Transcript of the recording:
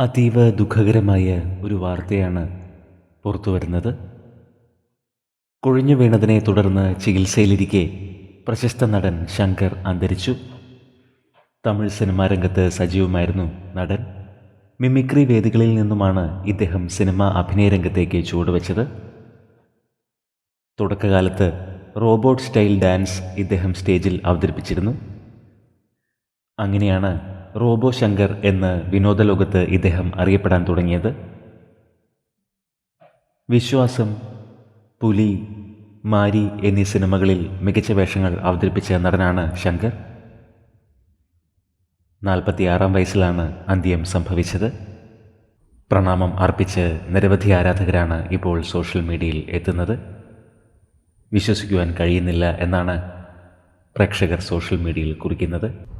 അതീവ ദുഃഖകരമായ ഒരു വാർത്തയാണ് പുറത്തു വരുന്നത്. കുഴഞ്ഞു വീണതിനെ തുടർന്ന് ചികിത്സയിലിരിക്കെ പ്രശസ്ത നടൻ ശങ്കർ അന്തരിച്ചു. തമിഴ് സിനിമാ രംഗത്ത് സജീവമായിരുന്നു നടൻ. മിമിക്രി വേദികളിൽ നിന്നുമാണ് ഇദ്ദേഹം സിനിമ അഭിനയ രംഗത്തേക്ക് ചുവടുവെച്ചത്. തുടക്കകാലത്ത് റോബോട്ട് സ്റ്റൈൽ ഡാൻസ് ഇദ്ദേഹം സ്റ്റേജിൽ അവതരിപ്പിച്ചിരുന്നു. അങ്ങനെയാണ് റോബോ ശങ്കർ എന്ന് വിനോദലോകത്ത് ഇദ്ദേഹം അറിയപ്പെടാൻ തുടങ്ങിയത്. വിശ്വാസം പുലി മാരി എന്നീ സിനിമകളിൽ മികച്ച വേഷങ്ങൾ അവതരിപ്പിച്ച നടനാണ് ശങ്കർ. നാൽപ്പത്തിയാറാം വയസ്സിലാണ് അന്ത്യം സംഭവിച്ചത്. പ്രണാമം അർപ്പിച്ച് നിരവധി ആരാധകരാണ് ഇപ്പോൾ സോഷ്യൽ മീഡിയയിൽ എത്തുന്നത്. വിശ്വസിക്കുവാൻ കഴിയുന്നില്ല എന്നാണ് പ്രേക്ഷകർ സോഷ്യൽ മീഡിയയിൽ കുറിക്കുന്നത്.